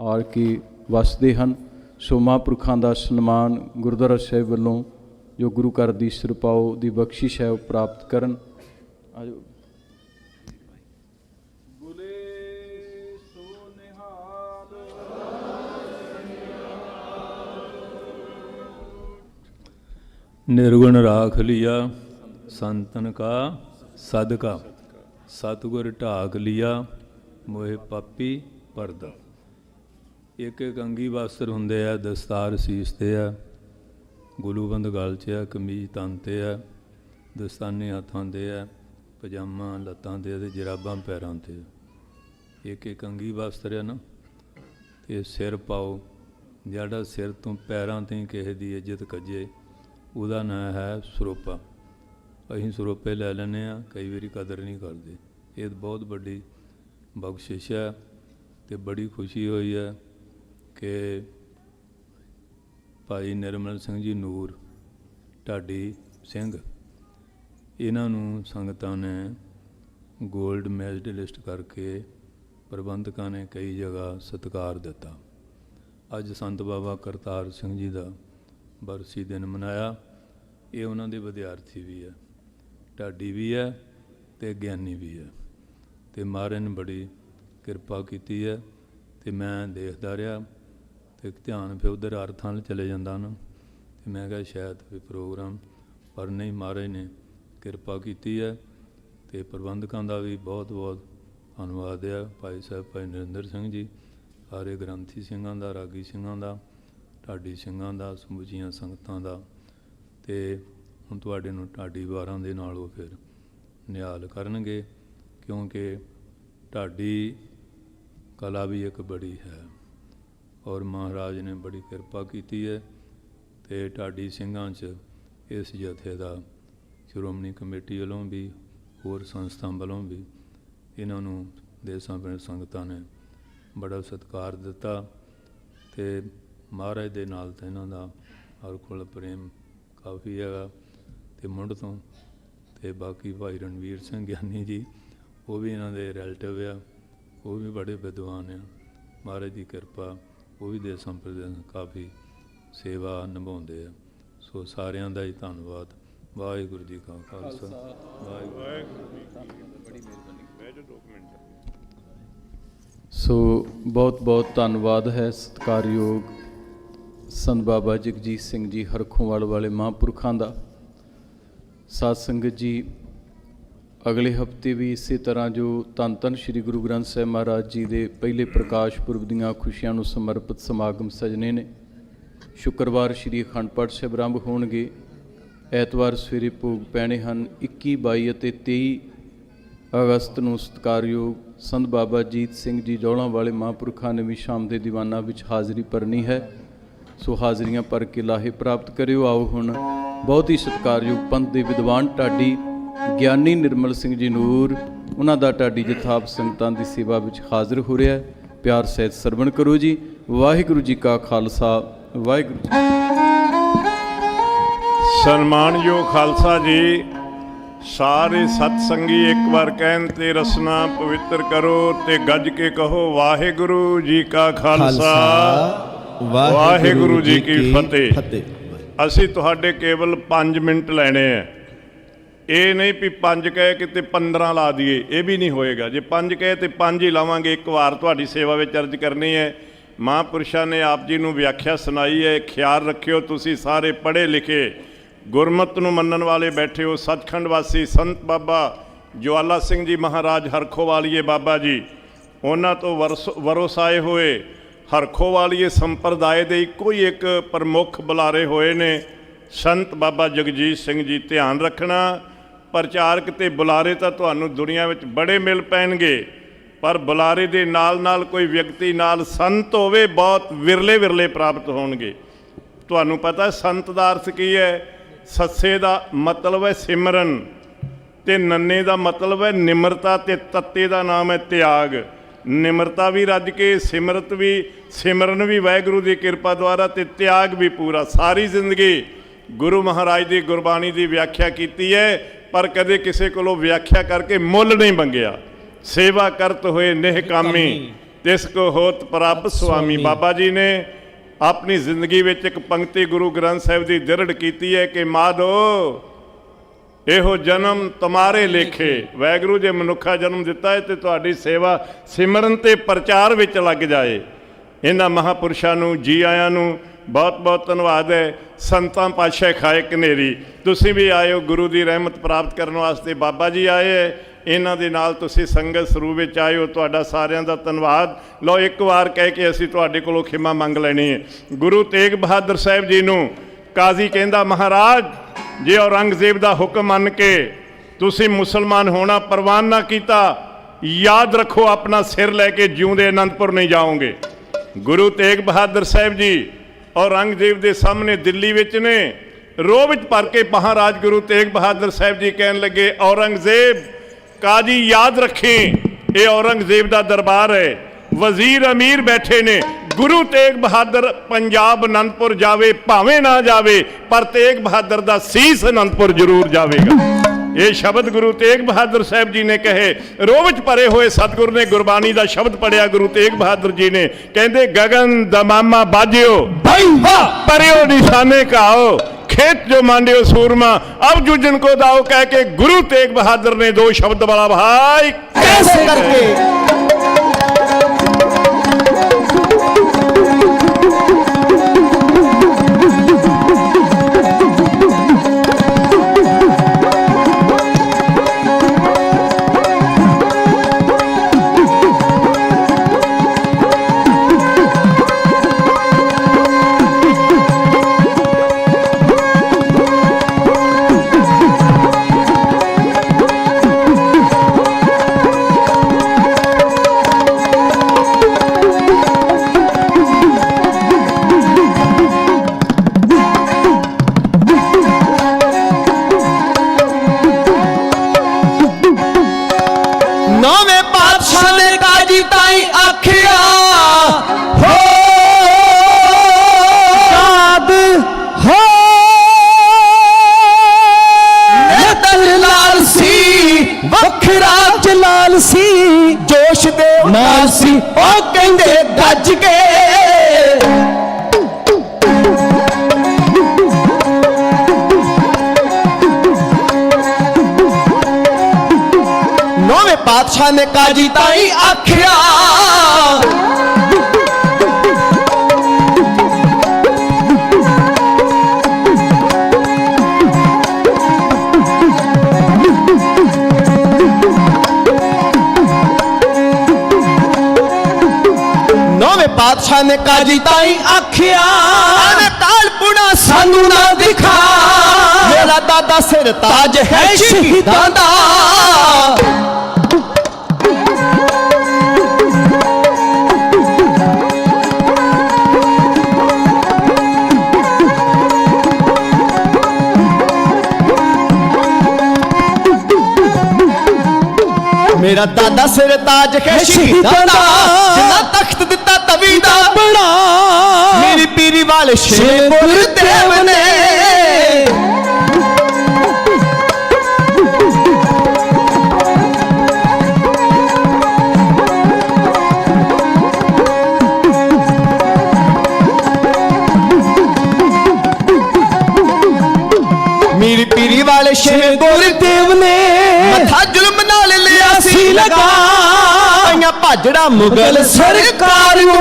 ਆ ਕੇ ਵਸਦੇ ਹਨ ਸੋ ਮਹਾਂਪੁਰਖਾਂ ਦਾ ਸਨਮਾਨ ਗੁਰਦੁਆਰਾ ਸਾਹਿਬ ਵੱਲੋਂ ਜੋ ਗੁਰੂ ਘਰ ਦੀ ਸਿਰਪਾਓ ਦੀ ਬਖਸ਼ਿਸ਼ ਹੈ ਉਹ ਪ੍ਰਾਪਤ ਕਰਨ। ਆਜੋ। ਬੁਲੇ ਸੋ ਨਿਹਾਲ। ਨਿਰਗੁਣ ਰਾਖ ਲਿਆ ਸੰਤਨ ਕਾ ਸਦਕਾ। ਸਤਿਗੁਰ ਢਾਕ ਲਿਆ ਮੋਹਿ ਪਾਪੀ ਪਰਦਾ। ਇੱਕ ਇੱਕ ਅੰਗੀ ਵਸਤਰ ਹੁੰਦੇ ਆ, ਦਸਤਾਰ ਸੀਸ ਤੇ ਆ, ਗੁਲੂਬੰਦ ਗਲ 'ਚ ਆ, ਕਮੀਜ਼ ਤਨ ਤੇ ਆ, ਦਸਤਾਨੇ ਹੱਥਾਂ 'ਤੇ ਆ, ਪਜਾਮਾ ਲੱਤਾਂ ਤੇ ਆ ਤੇ ਜਰਾਬਾਂ ਪੈਰਾਂ ਤੇ ਇੱਕ ਇੱਕ ਅੰਗੀ ਵਸਤਰ ਆ ਨਾ, ਤੇ ਸਿਰ ਪਾਓ, ਜਿਹੜਾ ਸਿਰ ਤੋਂ ਪੈਰਾਂ ਤਾਈਂ ਕਿਸੇ ਦੀ ਇੱਜ਼ਤ ਕੱਜੇ, ਉਹਦਾ ਨਾਂ ਹੈ ਸਰੋਪਾ। ਅਸੀਂ ਸਰੋਪੇ ਲੈ ਲੈਂਦੇ ਆ ਕਈ ਵਾਰੀ ਕਦਰ ਨਹੀਂ ਕਰਦੇ। ਇਹ ਬਹੁਤ ਵੱਡੀ ਬਖਸ਼ਿਸ਼ ਹੈ ਤੇ ਬੜੀ ਖੁਸ਼ੀ ਹੋਈ ਹੈ ਕਿ ਭਾਈ ਨਿਰਮਲ ਸਿੰਘ ਜੀ ਨੂਰ, ਢਾਡੀ ਸਿੰਘ, ਇਹਨਾਂ ਨੂੰ ਸੰਗਤਾਂ ਨੇ 골ਡ ਮੈਡਲਿਸਟ ਕਰਕੇ ਪ੍ਰਬੰਧਕਾਂ ਨੇ ਕਈ ਜਗ੍ਹਾ ਸਤਿਕਾਰ ਦਿੱਤਾ। ਅੱਜ ਸੰਤ ਬਾਬਾ ਕਰਤਾਰ ਸਿੰਘ ਜੀ ਦਾ ਬਰਸੀ ਦਿਨ ਮਨਾਇਆ। ਇਹ ਉਹਨਾਂ ਦੇ ਵਿਦਿਆਰਥੀ ਵੀ ਹੈ, ਢਾਡੀ ਵੀ ਹੈ ਤੇ ਗਿਆਨੀ ਵੀ ਹੈ। ਤੇ ਮਹਾਰਾਜ ਨੇ ਬੜੀ ਕਿਰਪਾ ਕੀਤੀ ਹੈ ਤੇ ਮੈਂ ਦੇਖਦਾ ਰਿਹਾ ਇੱਕ ਧਿਆਨ ਫਿਰ ਉਧਰ ਅਰਥਾਂ ਵੱਲ ਚਲੇ ਜਾਂਦਾ ਨਾ, ਤੇ ਮੈਂ ਕਿਹਾ ਸ਼ਾਇਦ ਵੀ ਪ੍ਰੋਗਰਾਮ, ਪਰ ਨਹੀਂ ਮਹਾਰਾਜ ਨੇ ਕਿਰਪਾ ਕੀਤੀ ਹੈ, ਤੇ ਪ੍ਰਬੰਧਕਾਂ ਦਾ ਵੀ ਬਹੁਤ ਬਹੁਤ ਧੰਨਵਾਦ ਹੈ, ਭਾਈ ਸਾਹਿਬ, ਭਾਈ ਨਰਿੰਦਰ ਸਿੰਘ ਜੀ, ਸਾਰੇ ਗ੍ਰੰਥੀ ਸਿੰਘਾਂ ਦਾ, ਰਾਗੀ ਸਿੰਘਾਂ ਦਾ, ਢਾਡੀ ਸਿੰਘਾਂ ਦਾ ਸਮੁੱਚੀਆਂ ਸੰਗਤਾਂ ਦਾ, ਤੇ ਹੁਣ ਤੁਹਾਡੇ ਨੂੰ ਢਾਡੀ ਵਾਰਾਂ ਦੇ ਨਾਲ ਉਹ ਫਿਰ ਨਿਹਾਲ ਕਰਨਗੇ, ਕਿਉਂਕਿ ਢਾਡੀ ਕਲਾ ਵੀ ਇੱਕ ਬੜੀ ਹੈ। ਔਰ ਮਹਾਰਾਜ ਨੇ ਬੜੀ ਕਿਰਪਾ ਕੀਤੀ ਹੈ ਤੇ ਢਾਡੀ ਸਿੰਘਾਂ 'ਚ ਇਸ ਜਥੇ ਦਾ ਸ਼੍ਰੋਮਣੀ ਕਮੇਟੀ ਵੱਲੋਂ ਵੀ, ਹੋਰ ਸੰਸਥਾ ਵੱਲੋਂ ਵੀ ਇਹਨਾਂ ਨੂੰ ਦੇਸਾਂ ਪਿੰਡ ਸੰਗਤਾਂ ਨੇ ਬੜਾ ਸਤਿਕਾਰ ਦਿੱਤਾ ਤੇ ਮਹਾਰਾਜ ਦੇ ਨਾਲ ਤਾਂ ਇਹਨਾਂ ਦਾ ਹਰ ਕੋਲ ਪ੍ਰੇਮ ਕਾਫੀ ਹੈਗਾ ਤੇ ਮੁੰਡ ਤੋਂ ਤੇ ਬਾਕੀ ਭਾਈ ਰਣਵੀਰ ਸਿੰਘ ਗਿਆਨੀ ਜੀ, ਉਹ ਵੀ ਇਹਨਾਂ ਦੇ ਰਿਲੇਟਿਵ ਆ, ਉਹ ਵੀ ਬੜੇ ਵਿਦਵਾਨ ਆ। ਮਹਾਰਾਜ ਦੀ ਕਿਰਪਾ ਉਹ ਵੀ ਦੇਸਾਂ ਪ੍ਰਦੇਸਾਂ ਕਾਫੀ ਸੇਵਾ ਨਿਭਾਉਂਦੇ ਆ। ਸੋ ਸਾਰਿਆਂ ਦਾ ਹੀ ਧੰਨਵਾਦ। ਵਾਹਿਗੁਰੂ ਜੀ ਕਾ ਖਾਲਸਾ। ਵਾਹਿਗੁਰੂ ਸੋ ਬਹੁਤ ਬਹੁਤ ਧੰਨਵਾਦ ਹੈ ਸਤਿਕਾਰਯੋਗ ਸੰਤ ਬਾਬਾ ਜਗਜੀਤ ਸਿੰਘ ਜੀ ਹਰਖੋਵਾਲ ਵਾਲੇ ਮਹਾਂਪੁਰਖਾਂ ਦਾ। ਸਾਧ ਸੰਗਤ ਜੀ ਅਗਲੇ ਹਫ਼ਤੇ ਵੀ ਇਸੇ ਤਰ੍ਹਾਂ ਜੋ ਧੰਨ ਧੰਨ ਸ੍ਰੀ ਗੁਰੂ ਗ੍ਰੰਥ ਸਾਹਿਬ ਮਹਾਰਾਜ ਜੀ ਦੇ ਪਹਿਲੇ ਪ੍ਰਕਾਸ਼ ਪੁਰਬ ਦੀਆਂ ਖੁਸ਼ੀਆਂ ਨੂੰ ਸਮਰਪਿਤ ਸਮਾਗਮ ਸਜਣੇ ਨੇ, ਸ਼ੁੱਕਰਵਾਰ ਸ੍ਰੀ ਅਖੰਡ ਪਾਠ ਸਾਹਿਬ ਆਰੰਭ ਹੋਣਗੇ। ਐਤਵਾਰ ਸਵੇਰੇ ਭੋਗ ਪੈਣੇ ਹਨ 21 22 ਅਤੇ 23 ਅਗਸਤ ਨੂੰ ਸਤਿਕਾਰਯੋਗ ਸੰਤ ਬਾਬਾ ਜੀਤ ਸਿੰਘ ਜੀ ਜੌਲਾਂ ਵਾਲੇ ਮਹਾਂਪੁਰਖਾਂ ਨੇ ਵੀ ਸ਼ਾਮ ਦੇ ਦੀਵਾਨਾਂ ਵਿੱਚ ਹਾਜ਼ਰੀ ਭਰਨੀ ਹੈ। ਸੋ ਹਾਜ਼ਰੀਆਂ ਭਰ ਕੇ ਲਾਹੇ ਪ੍ਰਾਪਤ ਕਰਿਓ। ਆਓ ਹੁਣ ਬਹੁਤ ਹੀ ਸਤਿਕਾਰਯੋਗ ਪੰਥ ਦੇ ਵਿਦਵਾਨ ਢਾਡੀ ਗਿਆਨੀ ਨਿਰਮਲ ਸਿੰਘ ਜੀ ਨੂਰ ਉਹਨਾਂ ਦਾ ਢਾਡੀ ਜਥਾਬ ਸੰਗਤਾਂ ਦੀ ਸੇਵਾ ਵਿੱਚ ਹਾਜ਼ਰ ਹੋ ਰਿਹਾ ਹੈ। ਪਿਆਰ ਸਹਿਤ ਸਰਵਣ ਕਰੋ ਜੀ। ਵਾਹਿਗੁਰੂ ਜੀ ਕਾ ਖਾਲਸਾ ਵਾਹਿਗੁਰੂ ਜੀ ਸਨਮਾਨਯੋਗ ਖਾਲਸਾ ਜੀ ਸਾਰੇ ਸਤ ਸੰਗੀ ਇੱਕ ਵਾਰ ਕਹਿਣ ਤੇ ਰਸਨਾ ਪਵਿੱਤਰ ਕਰੋ ਤੇ ਗੱਜ ਕੇ ਕਹੋ ਵਾਹਿਗੁਰੂ ਜੀ ਕਾ ਖਾਲਸਾ ਵਾਹਿਗੁਰੂ ਜੀ ਕੀ ਫਤਿਹ। ਅਸੀਂ ਤੁਹਾਡੇ ਕੇਵਲ 5 ਮਿੰਟ ਲੈਣੇ ਆ ਇਹ ਨਹੀਂ ਵੀ 5 ਕਹੇ ਕਿਤੇ 15 ਲਾ ਦਈਏ, ਇਹ ਵੀ ਨਹੀਂ ਹੋਏਗਾ। ਜੇ 5 ਕਹੇ ਤੇ 5 ਹੀ ਲਾਵਾਂਗੇ, ਇੱਕ ਵਾਰ ਤੁਹਾਡੀ ਸੇਵਾ ਵਿੱਚ ਅਰਜ ਕਰਨੀ ਹੈ। ਮਹਾਂਪੁਰਸ਼ਾਂ ਨੇ ਆਪ ਜੀ ਨੂੰ ਵਿਆਖਿਆ ਸੁਣਾਈ ਹੈ, ਖਿਆਲ ਰੱਖਿਓ ਤੁਸੀਂ ਸਾਰੇ ਪੜ੍ਹੇ ਲਿਖੇ। ਗੁਰਮਤ ਨੂੰ ਮੰਨਣ ਵਾਲੇ ਬੈਠੇ ਹੋ, ਸੱਚਖੰਡ ਵਾਸੀ ਸੰਤ ਬਾਬਾ ਜਵਾਲਾ ਸਿੰਘ ਜੀ ਮਹਾਰਾਜ ਹਰਖੋਵਾਲੀਏ ਬਾਬਾ ਜੀ। ਉਹਨਾਂ ਤੋਂ ਵਰਸ- ਵਰੋਸਾਏ ਹੋਏ। ਹਰਖੋਵਾਲੀਏ ਸੰਪਰਦਾਇ ਦੇ ਇੱਕੋ ਹੀ ਇੱਕ ਪ੍ਰਮੁੱਖ ਬੁਲਾਰੇ ਹੋਏ ਨੇ। ਸੰਤ ਬਾਬਾ ਜਗਜੀਤ ਸਿੰਘ ਜੀ, ਧਿਆਨ ਰੱਖਣਾ। ਪ੍ਰਚਾਰਕ ਤੇ ਬੁਲਾਰੇ ਤਾਂ ਤੁਹਾਨੂੰ ਦੁਨੀਆ ਵਿੱਚ ਬੜੇ ਮਿਲ ਪੈਣਗੇ, ਪਰ ਬੁਲਾਰੇ ਦੇ ਨਾਲ ਨਾਲ ਕੋਈ ਵਿਅਕਤੀ ਨਾਲ ਸੰਤ ਹੋਵੇ, ਬਹੁਤ ਵਿਰਲੇ ਵਿਰਲੇ ਪ੍ਰਾਪਤ ਹੋਣਗੇ। ਤੁਹਾਨੂੰ ਪਤਾ ਸੰਤ ਦਾ ਅਰਥ ਕੀ ਹੈ? ਸੱਸੇ ਦਾ ਮਤਲਬ ਹੈ ਸਿਮਰਨ, ਤੇ ਨੰਨੇ ਦਾ ਮਤਲਬ ਹੈ ਨਿਮਰਤਾ, ਤੇ ਤੱਤੇ ਦਾ ਨਾਮ ਹੈ ਤਿਆਗ। ਨਿਮਰਤਾ ਵੀ ਰੱਜ ਕੇ, ਸਿਮਰਤ ਵੀ, ਸਿਮਰਨ ਵੀ ਵਾਹਿਗੁਰੂ ਦੀ ਕਿਰਪਾ ਦੁਆਰਾ, ਤੇ ਤਿਆਗ ਵੀ ਪੂਰਾ। ਸਾਰੀ ਜ਼ਿੰਦਗੀ ਗੁਰੂ ਮਹਾਰਾਜ ਦੀ ਗੁਰਬਾਣੀ ਦੀ ਵਿਆਖਿਆ ਕੀਤੀ ਹੈ। ਪਰ ਕਦੇ ਕਿਸੇ ਕੋਲੋਂ ਵਿਆਖਿਆ ਕਰਕੇ ਮੁੱਲ ਨਹੀਂ ਮੰਗਿਆ। ਸੇਵਾ ਕਰਤ ਹੋਏ ਨਿਹਕਾਮੀ ਤਿਸ ਕੋ ਹੋਤ ਪ੍ਰਭ ਸੁਆਮੀ। ਬਾਬਾ ਜੀ ਨੇ ਆਪਣੀ ਜ਼ਿੰਦਗੀ ਵਿੱਚ ਇੱਕ ਪੰਕਤੀ ਗੁਰੂ ਗ੍ਰੰਥ ਸਾਹਿਬ ਦੀ ਦ੍ਰਿੜ ਕੀਤੀ ਹੈ ਕਿ ਮਾਧੋ ਇਹੋ ਜਨਮ ਤੁਮਾਰੇ ਲੇਖੇ। ਵੈਗਰੂ ਜੇ ਮਨੁੱਖਾ ਜਨਮ ਦਿੱਤਾ ਹੈ ਤੇ ਤੁਹਾਡੀ ਸੇਵਾ ਸਿਮਰਨ ਤੇ ਪ੍ਰਚਾਰ ਵਿੱਚ ਲੱਗ ਜਾਏ। ਇਹਨਾਂ ਮਹਾਪੁਰਸ਼ਾਂ ਨੂੰ ਜੀ ਆਇਆਂ ਨੂੰ ਬਹੁਤ ਬਹੁਤ ਧੰਨਵਾਦ ਹੈ। ਸੰਤਾਂ ਪਾਤਸ਼ਾਹ ਖਾਏ ਕਨੇਰੀ। ਤੁਸੀਂ ਵੀ ਆਇਓ, ਗੁਰੂ ਦੀ ਰਹਿਮਤ ਪ੍ਰਾਪਤ ਕਰਨ ਵਾਸਤੇ ਬਾਬਾ ਜੀ ਆਏ ਹੈ। ਇਹਨਾਂ ਦੇ ਨਾਲ ਤੁਸੀਂ ਸੰਗਤ ਸਰੂਪ ਵਿੱਚ ਆਇਓ, ਤੁਹਾਡਾ ਸਾਰਿਆਂ ਦਾ ਧੰਨਵਾਦ। ਲਓ, ਇੱਕ ਵਾਰ ਕਹਿ ਕੇ ਅਸੀਂ ਤੁਹਾਡੇ ਕੋਲੋਂ ਖਿਮਾ ਮੰਗ ਲੈਣੀ ਹੈ। ਗੁਰੂ ਤੇਗ ਬਹਾਦਰ ਸਾਹਿਬ ਜੀ ਨੂੰ ਕਾਜ਼ੀ ਕਹਿੰਦਾ, ਮਹਾਰਾਜ, ਜੇ ਔਰੰਗਜ਼ੇਬ ਦਾ ਹੁਕਮ ਮੰਨ ਕੇ ਤੁਸੀਂ ਮੁਸਲਮਾਨ ਹੋਣਾ ਪ੍ਰਵਾਨ ਨਾ ਕੀਤਾ, ਯਾਦ ਰੱਖੋ ਆਪਣਾ ਸਿਰ ਲੈ ਕੇ ਜਿਉਂਦੇ ਅਨੰਦਪੁਰ ਨਹੀਂ ਜਾਓਗੇ। ਗੁਰੂ ਤੇਗ ਬਹਾਦਰ ਸਾਹਿਬ ਜੀ ਔਰੰਗਜ਼ੇਬ ਦੇ ਸਾਹਮਣੇ ਦਿੱਲੀ ਵਿੱਚ ਨੇ। ਰੋਹ ਵਿੱਚ ਭਰ ਕੇ ਮਹਾਰਾਜ ਗੁਰੂ ਤੇਗ ਬਹਾਦਰ ਸਾਹਿਬ ਜੀ ਕਹਿਣ ਲੱਗੇ, ਔਰੰਗਜ਼ੇਬ, ਕਾਜੀ ਯਾਦ ਰੱਖੇ। ਇਹ ਔਰੰਗਜ਼ੇਬ ਦਾ ਦਰਬਾਰ ਹੈ। ਵਜ਼ੀਰ ਅਮੀਰ ਬੈਠੇ ਨੇ। ਗੁਰੂ ਤੇਗ ਬਹਾਦਰ ਪੰਜਾਬ ਅਨੰਦਪੁਰ ਜਾਵੇ, ਭਾਵੇਂ ਨਾ ਜਾਵੇ, ਪਰ ਤੇਗ ਬਹਾਦਰ ਦਾ ਸੀਸ ਅਨੰਦਪੁਰ ਜ਼ਰੂਰ ਜਾਵੇਗਾ। ਇਹ ਸ਼ਬਦ ਗੁਰੂ ਤੇਗ ਬਹਾਦਰ ਸਾਹਿਬ ਜੀ ਨੇ ਕਹੇ। ਰੋਵਚ ਭਰੇ ਹੋਏ ਸਤਗੁਰ ਨੇ ਗੁਰਬਾਣੀ ਦਾ ਸ਼ਬਦ ਪੜਿਆ ਗੁਰੂ ਤੇਗ ਬਹਾਦਰ ਜੀ ਨੇ। ਕਹਿੰਦੇ ਗਗਨ ਦਮਾਮਾ ਬਾਜਿਓ। ਭਾਈ ਵਾ ਪਰਿਓ ਨਿਸ਼ਾਨੇ ਕਾਓ ਖੇਤ ਜੋ मांडे ਸੂਰਮਾ। अब जुजन ਕੋ ਦਾਓ ਕਹਿ ਕੇ ਗੁਰੂ ਤੇਗ ਬਹਾਦਰ ਨੇ ਦੋ ਸ਼ਬਦ ਵਾਲਾ ਭਾਈ कैसे करके ਸੀ ਉਹ ਕਹਿੰਦੇ ਗੱਜ ਕੇ। ਨੌਵੇਂ ਪਾਤਸ਼ਾਹ ਨੇ ਕਾਜੀ ਤਾਈ ਆਖਿਆ ਨੌਵੇਂ ਪਾਤਸ਼ਾਹ ਨੇ ਕਾਜੀ ਤਾਈ ਆਖਿਆ ਐਵੇਂ ਤਾਲਪੁਣਾ ਸਾਨੂੰ ਨਾ ਦਿਖਾ ਮੇਰਾ ਦਾਦਾ ਸਿਰ ਤਾਜ ਹੈ ਸ਼ਹੀਦਾਂ ਦਾ ਮੇਰਾ ਦਾਦਾ ਸਿਰ ਤਾਜ ਹੈ ਸ਼ਹੀਦਾਂ ਦਾ ਜਿੰਨਾ ਤਖਤ ਦਿੱਤਾ ਤਵੀ ਦਾ ਬਣਾ ਮੇਰੀ ਭਾਜੜਾ ਮੁਗਲ ਸਰਕਾਰ ਨੂੰ।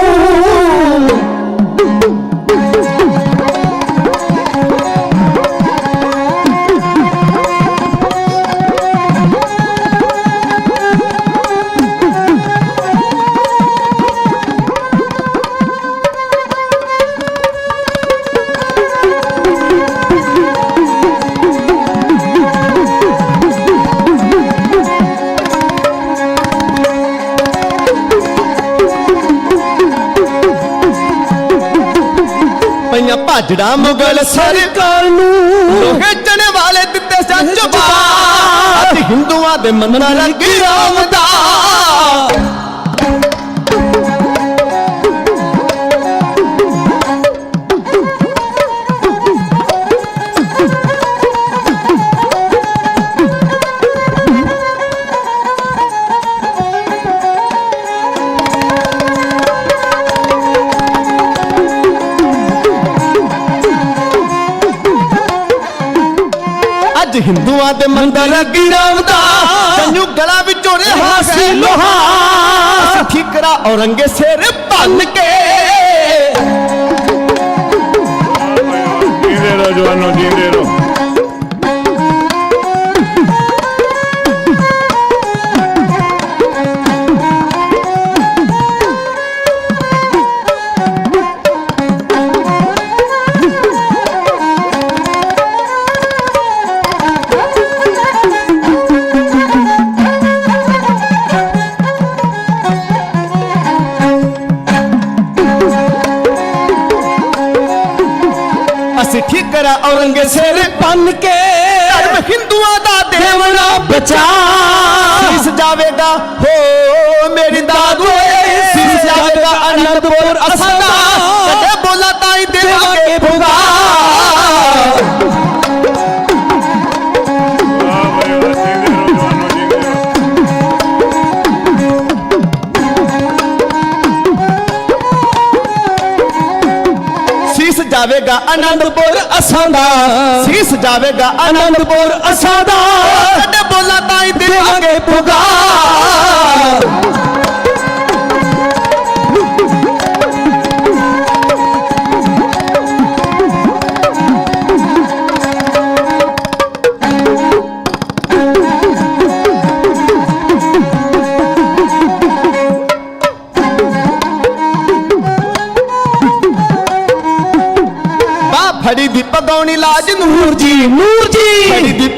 ਭਾਜੜਾ ਮੁਗਲ ਸਰਕਾਰ ਨੂੰ। ਲੋਹੇ ਚਣੇ ਵਾਲੇ ਦਿੱਤੇ ਸੱਚ ਬਾਤ ਹਿੰਦੂਆਂ ਦੇ ਮੰਨਣਾ ਲੱਗੀ ਰਾਮ ਦਾ ਹਿੰਦੂਆਂ ਦੇ ਮੰਦਰ ਗਿਰਾਉਂਦਾ ਤੈਨੂੰ ਗਲਾ ਵਿੱਚੋਂ ਰਿਹਾ ਸੀ ਲੋਹਾ। ਠੀਕਰਾ ਔਰੰਗੇ ਸਿਰ ਭੰਨ ਕੇ। ਜੀਂਦੇ ਰਹੋ ਜਵਾਨੋ ਜੀਂਦੇ ਰਹੋ। ਜਾਵੇਗਾ ਅਨੰਦਪੁਰ ਅਸਾਂ ਦਾ ਕਦੇ ਬੋਲਾ ਤਾਂ ਹੀ ਦੇਵਾਂਗੇ ਭੁਗਾ ਵਾਹ ਬਈ ਵਾਹ ਜੀਂਦੇ ਰਹੋ ਜਵਾਨੋ ਜੀਂਦੇ ਰਹੋ ਸੀਸ ਜਾਵੇਗਾ ਅਨੰਦਪੁਰ ਅਸਾਂ ਦਾ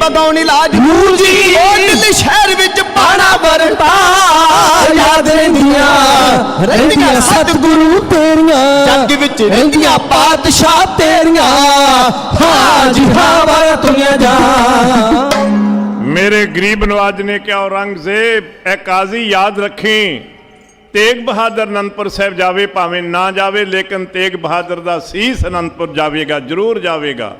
ਫੜੀ ਦੀ ਪਗਾਉਣੀ ਲਾਜ ਨੂਰ ਜੀ ਉਹ ਦਿੱਲੀ ਸ਼ਹਿਰ ਵਿੱਚ ਪਾਣਾ ਵਰਤਾ। ਯਾਦ ਰਹਿੰਦੀਆਂ ਰਹਿੰਦੀਆਂ ਸਤਿਗੁਰੂ ਤੇਰੀਆਂ। ਜੱਗ ਵਿੱਚ ਰਹਿੰਦੀਆਂ ਪਾਤਸ਼ਾਹ ਤੇਰੀਆਂ। ਹਾਂ ਜੀ ਹਾਂ ਵਾਰ ਤੁਮੀਆਂ ਜਾ। ਮੇਰੇ ਗਰੀਬ ਨਵਾਜ ਨੇ ਕਿਹਾ ਔਰੰਗਜ਼ੇਬ ਇਹ ਕਾਜ਼ੀ ਯਾਦ ਰੱਖੀ। ਤੇਗ ਬਹਾਦਰ ਅਨੰਦਪੁਰ ਸਾਹਿਬ ਜਾਵੇ ਭਾਵੇਂ ਨਾ ਜਾਵੇ ਲੇਕਿਨ ਤੇਗ ਬਹਾਦਰ ਦਾ ਸੀਸ ਅਨੰਦਪੁਰ ਜਾਵੇਗਾ ਜ਼ਰੂਰ ਜਾਵੇਗਾ।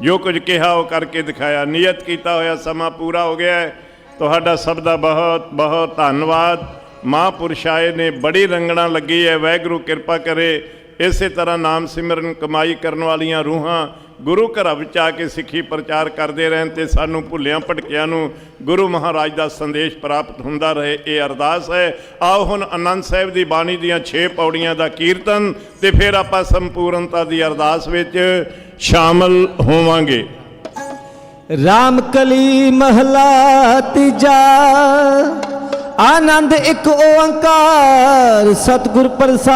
ਜੋ ਕੁਝ ਕਿਹਾ ਉਹ ਕਰਕੇ ਦਿਖਾਇਆ। ਨਿਯਤ ਕੀਤਾ ਹੋਇਆ ਸਮਾਂ ਪੂਰਾ ਹੋ ਗਿਆ ਹੈ। ਤੁਹਾਡਾ ਸਭ ਦਾ ਬਹੁਤ ਬਹੁਤ ਧੰਨਵਾਦ। ਮਹਾਂਪੁਰਸ਼ ਆਏ ਨੇ ਬੜੀ ਰੰਗਣਾ ਲੱਗੀ ਹੈ। ਵਾਹਿਗੁਰੂ ਕਿਰਪਾ ਕਰੇ। ਇਸੇ ਤਰ੍ਹਾਂ ਨਾਮ ਸਿਮਰਨ ਕਮਾਈ ਕਰਨ ਵਾਲੀਆਂ ਰੂਹਾਂ ਗੁਰੂ ਘਰਾਂ ਵਿੱਚ ਆ ਕੇ ਸਿੱਖੀ ਪ੍ਰਚਾਰ ਕਰਦੇ ਰਹਿਣ ਤੇ ਸਾਨੂੰ ਭੁੱਲਿਆਂ ਭਟਕਿਆਂ ਨੂੰ ਗੁਰੂ ਮਹਾਰਾਜ ਦਾ ਸੰਦੇਸ਼ ਪ੍ਰਾਪਤ ਹੁੰਦਾ ਰਹੇ, ਇਹ ਅਰਦਾਸ ਹੈ। ਆਓ ਹੁਣ ਆਨੰਦ ਸਾਹਿਬ ਦੀ ਬਾਣੀ ਦੀਆਂ 6 ਪੌੜੀਆਂ ਦਾ ਕੀਰਤਨ ਤੇ ਫਿਰ ਆਪਾਂ ਸੰਪੂਰਨਤਾ ਦੀ ਅਰਦਾਸ ਵਿੱਚ ਸ਼ਾਮਲ ਹੋਵਾਂਗੇ। ਰਾਮ ਕਲੀ ਮਹਲਾ ਤੀਜਾ, ਆਨੰਦ ਇੱਕ ਓੰਕਾਰ, ਸਤਿਗੁਰ ਪ੍ਰਸਾਦ।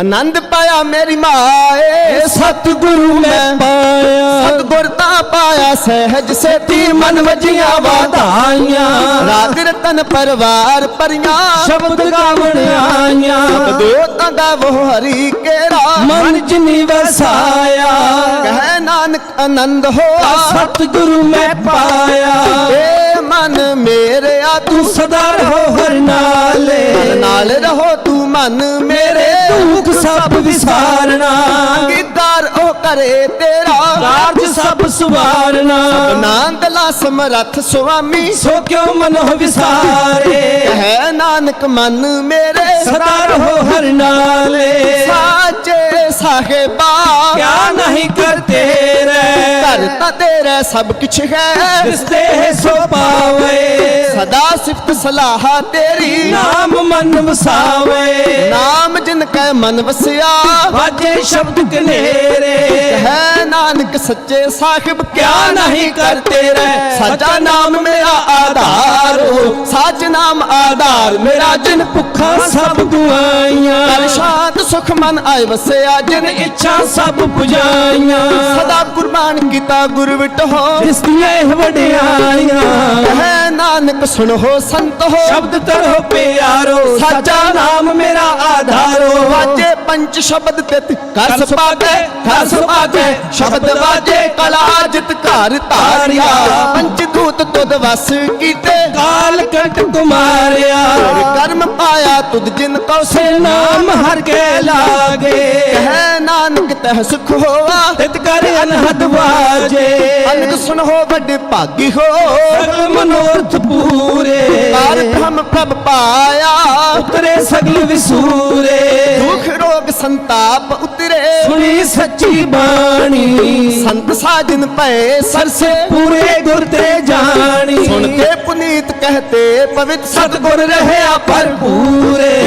ਆਨੰਦ ਪਾਇਆ ਮੇਰੀ ਮਾਏ। ਸਤਿਗੁਰੂ ਮੈਂ ਪਾਇਆ। ਸਤਿਗੁਰ ਤਾਂ ਪਾਇਆ ਸਹਿਜ ਸੇਤੀ ਮਨ ਵਜੀਆਂ ਵਾਧਾਈਆਂ। ਰਾਗ ਰਤਨ ਪਰਵਾਰ ਪਰੀਆਂ ਸ਼ਬਦ ਗਾਵਣ ਆਈਆਂ। ਦੋ ਤਾਂ ਗਾਵੋ ਹਰੀ ਕੇਰਾ ਮਨ ਜਿਨੀ ਵਸਾਇਆ। ਕਹਿ ਨਾਨਕ ਆਨੰਦ ਹੋਆ। ਸਤਿਗੁਰੂ ਮੈਂ ਪਾਇਆ। ਏ ਮਨ ਮੇਰੇ ਆ ਤੂੰ ਸਦਾ ਰਹੋ ਹਰ ਮਨ ਨਾਲ ਰਹੋ ਤੂੰ ਮਨ ਮੇਰੇ। ਦੁੱਖ ਸਭ ਵਿਸਾਰਨਾ। ਗਿਦਾਰ ਉਹ ਕਰੇ ਤੇਰਾ। ਕਾਰਜ ਸਭ ਸੁਵਾਰਨਾ। ਨਾਨਕ ਲਾ ਸਮਰੱਥ ਸੁਆਮੀ। ਸੋ ਕਿਉ ਮਨੋ ਵਿਸਾਰੇ? ਕਹਿ ਨਾਨਕ ਮਨ ਮੇਰੇ। ਸਦਾ ਰਹੋ ਹਰ ਨਾਲੇ। ਸਾਚੇ ਸਾਹਿਬਾ। ਕਿਆ ਨਹੀਂ ਕਰਤੇ ਰੇ ਘਰ ਤਾਂ ਤੇਰਾ ਸਭ ਕੁਛ ਹੈ। ਦਿਸਤੇ ਹੈ ਸੋ ਪਾਵੇ। ਸਦਾ ਸਿਫਤ ਸਲਾਹ ਤੇਰੀ। ਨਾਮ ਮਨ ਵਸਾਵੇ। ਨਾਮ ਜਿਨ ਕੈ ਮਨ ਵਸਿਆ ਵਾਜੇ ਸ਼ਬਦ ਕਨੇਰੇ ਹੈ ਨਾਨਕ ਸੱਚੇ ਸਾਹਿਬ ਕਿਆ ਨਹੀਂ ਕਰਤੇ ਰਹਿ। ਸੱਚਾ ਨਾਮ ਮੇਰਾ ਆਧਾਰ ਸੱਚ ਨਾਮ ਆਧਾਰ ਮੇਰਾ ਜਿਨ ਭੁੱਖਾ ਸਭ ਦੁਆਈਆਂ। ਕਰ ਸ਼ਾਂਤ ਸੁਖ ਮਨ ਆਏ ਵਸਿਆ ਜਿਨ ਇੱਛਾ ਸਭ ਪੁਜਾਈਆਂ। ਸਦਾ ਕੁਰਬਾਨ ਕੀਤਾ ਗੁਰ ਵਿਟੋ ਜਿਸ ਦੀਆਂ ਇਹ ਵਡਿਆਈਆਂ। ਹੈ ਨਾਨਕ ਸੁਣੋ ਸੰਤ ਹੋ। ਸ਼ਬਦ ਤਰੋ ਪਿਆਰੋ ਸੱਚਾ ਨਾਮ ਮੇਰਾ ਆਧਾਰੋ। ਵਾਜੇ ਪੰਜ ਸ਼ਬਦ ਤਿਤ ਕਰ ਸੁਭਾਗੇ ਕਰ ਸੁਭਾਗੇ ਸ਼ਬਦ ਵਾਜੇ ਕਲਾ ਜਿਤ ਘਰ ਧਾਰਿਆ। ਪੰਜ ਦੂਤ ਤੁਧ ਵਸ ਕੀਤੇ। ਕਾਲ ਕੰਟ ਤੁਮਾਰਿਆ ਕਰਮ ਪਾਇਆ ਤੁਧ ਜਿਨ ਕਉ ਸੇ ਨਾਮ ਹਰ ਕੇ ਲਾਗੇ। ਕਹਿ ਨਾਨਕ ਤਹ ਸੁਖ ਹੋਆ। ਤਿਤ ਕਰ ਅਨਹਦ ਵਾਜੇ। ਅਨਕ ਸੁਣ ਹੋ ਵੱਡੇ ਭਾਗੀ ਹੋ। ਸਗਲ ਮਨੋਰਥ ਪ੍ਰਭ ਪਾਇਆ। ਉਤਰੇ ਸਗਲ ਵਿਸੂਰੇ। ਦੁਖ ਰੋਗ ਸੰਤਾਪ ਉਤਰੇ। ਸੁਣੀ ਸੱਚੀ ਬਾਣੀ। ਸੰਤ ਸਾਜਨ ਪਏ ਸਰਸੇ। ਪੂਰੇ ਗੁਰ ਤੇ ਜਾਣੀ। ਸੁਣ ਕੇ ਪੁਨੀਤ ਕਹਤੇ ਪਵਿੱਤ ਸਤਗੁਰ ਰਹਿਆ ਭਰਪੂਰੇ।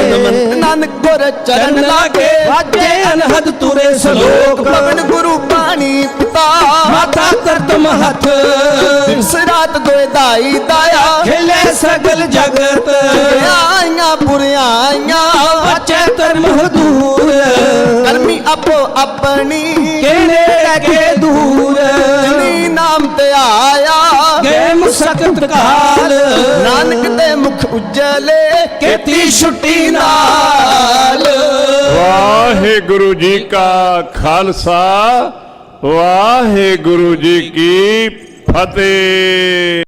ਨਾਨਕ ਗੁਰ ਚਰਨ ਲਾਗੇ। ਵਾਜੇ ਅਨਹਦ ਤੁਰੇ ਸਲੋਕ। ਪਵਨ ਗੁਰੂ ਪਾਣੀ ਪਿਤਾ। ਮਾਤਾ ਕਰਤਮ ਹੱਥ। ਦਿਵਸ ਰਾਤ ਦੋਇ ਦਾਈ ਖੇਲੇ ਸਗਲ ਜਗਤ। ਆਈਆਂ ਪੁਰਿਆਈਆਂ ਬਚੇ ਧਰਮ ਹਦੂਰ ਕਰਮੀ ਆਪੋ ਆਪਣੀ ਕਿਹੜੇ ਅਗੇ ਦੂਰ। ਜਿਨੀ ਨਾਮ ਤੇ ਆਇਆ। ਗਏ ਮੁਸਕਤ ਕਾਲ। ਨਾਨਕ ਦੇ ਮੁਖ ਉਜਲੇ ਕੀਤੀ ਛੁੱਟੀ ਨਾਲ। ਵਾਹਿਗੁਰੂ ਜੀ ਕਾ ਖਾਲਸਾ ਵਾਹਿਗੁਰੂ ਜੀ ਕੀ ਫਤਿਹ।